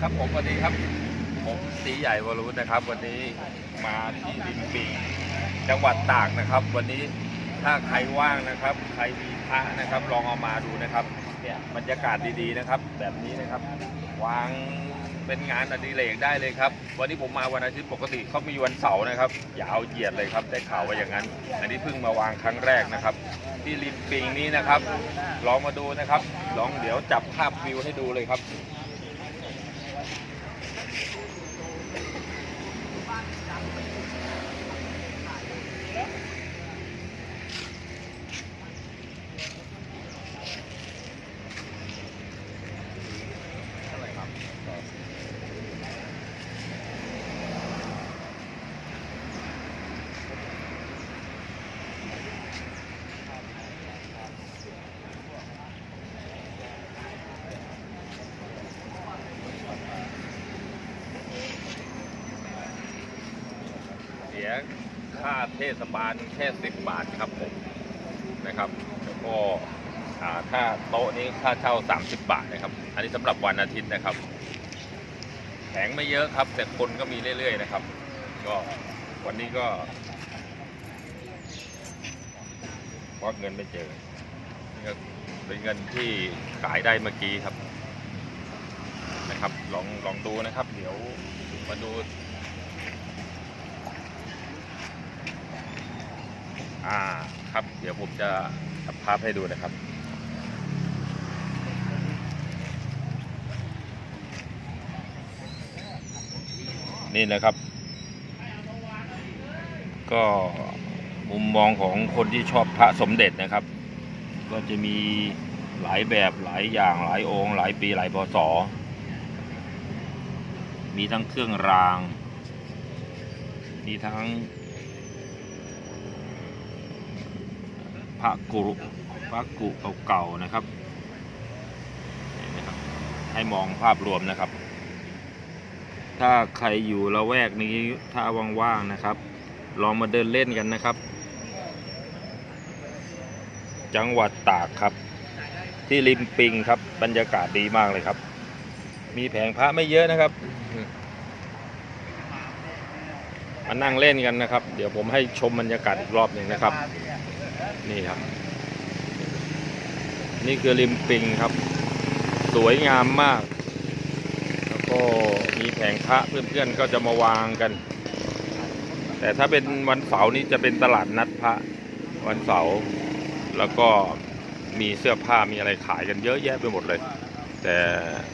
ครับผมวันนี้ครับ ผมตีใหญ่วรุษนะครับ วันนี้มาที่ริมปิงจังหวัดตากนะครับ วันนี้ถ้าใครว่างนะครับ ใครมีพระนะครับ ลองเอามาดูนะครับเนี่ยบรรยากาศดีๆนะครับ แบบนี้นะครับ วางเป็นงานอดิเรกได้เลยครับ วันนี้ผมมาวันอาทิตย์ปกติเขามีวันเสาร์นะครับยาวเหยียดเลยครับได้ข่าวว่าอย่างนั้น อันนี้เพิ่งมาวางครั้งแรกนะครับ ที่ริมปิงนี้นะครับ ลองมาดูนะครับ ลองเดี๋ยวจับภาพวิวให้ดูเลยครับ เสียค่าเทศบาลแค่10บาทครับผมนะครับแล้วก็ค่าโต๊ะนี้ค่าเช่า 30 บาทนะครับ อันนี้สำหรับวันอาทิตย์นะครับแผงไม่เยอะครับ แต่คนก็มีเรื่อยๆนะครับ ก็วันนี้ก็ควักเงินไม่เจอนี่ก็เป็นเงินที่ขายได้เมื่อกี้ครับนะครับ ลองลองดูนะครับ เดี๋ยวมาดู อ่าครับ เดี๋ยวผมจะทำภาพให้ดูนะครับ นี่นะครับ ก็มุมมองของคนที่ชอบพระสมเด็จนะครับ ก็จะมีหลายแบบหลายอย่างหลายองค์ หลายปีหลายพศมีทั้งเครื่องราง มีทั้ง พระกุรุพระกุเก่าๆนะครับนี่นะครับ ให้มองภาพรวมนะครับ ถ้าใครอยู่ละแวกนี้ถ้าว่างๆนะครับ ลองมาเดินเล่นกันนะครับ จังหวัดตากครับ ที่ริมปิงครับบรรยากาศดีมากเลยครับ มีแผงพระไม่เยอะนะครับมานั่งเล่นกันนะครับ เดี๋ยวผมให้ชมบรรยากาศอีกรอบหนึ่งนะครับ นี่ครับ นี่คือริมปิงครับ สวยงามมาก แล้วก็มีแผงพระเพื่อนๆก็จะมาวางกัน แต่ถ้าเป็นวันเสาร์นี้จะเป็นตลาดนัดพระวันเสาร์แล้วก็มีเสื้อผ้ามีอะไรขายกันเยอะแยะไปหมดเลย แต่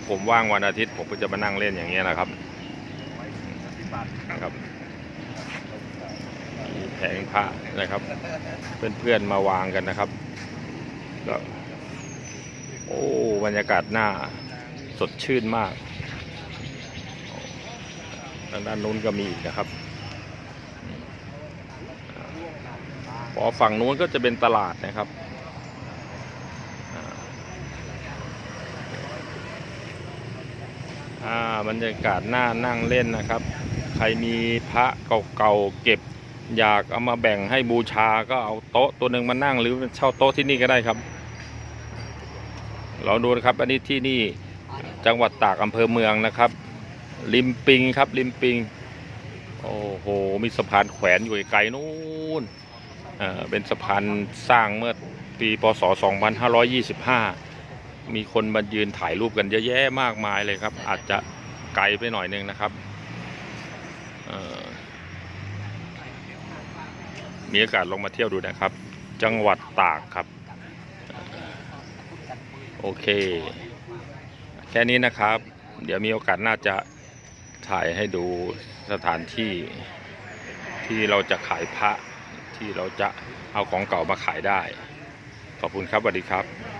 ผมว่างวันอาทิตย์ผมก็จะมานั่งเล่นอย่างเงี้ยนะครับนะครับ งพระนะครับ เพื่อนๆมาวางกันนะครับก็โอ้บรรยากาศหน้าสดชื่นมากทางด้านนู้นก็มีอีกนะครับพอฝั่งนู้นก็จะเป็นตลาดนะครับอ่าบรรยากาศหน้านั่งเล่นนะครับ ใครมีพระเก่าๆเก็บ อยากเอามาแบ่งให้บูชาก็เอาโต๊ะตัวหนึ่งมานั่งหรือเช่าโต๊ะที่นี่ก็ได้ครับ เราดูนะครับอันนี้ที่นี่จังหวัดตากอำเภอเมืองนะครับ ริมปิงครับ ริมปิง โอ้โห มีสะพานแขวนอยู่ไกลนู้นเอ่อเป็นสะพานสร้างเมื่อปีพศ 2525 มีคนมายืนถ่ายรูปกันเยอะแยะมากมายเลยครับ อาจจะไกลไปหน่อยนึงนะครับเอ่อ มีโอกาสลงมาเที่ยวดูนะครับ จังหวัดตากครับ โอเค แค่นี้นะครับ เดี๋ยวมีโอกาสน่าจะถ่ายให้ดูสถานที่ที่เราจะขายพระที่เราจะเอาของเก่ามาขายได้ ขอบคุณครับสวัสดีครับ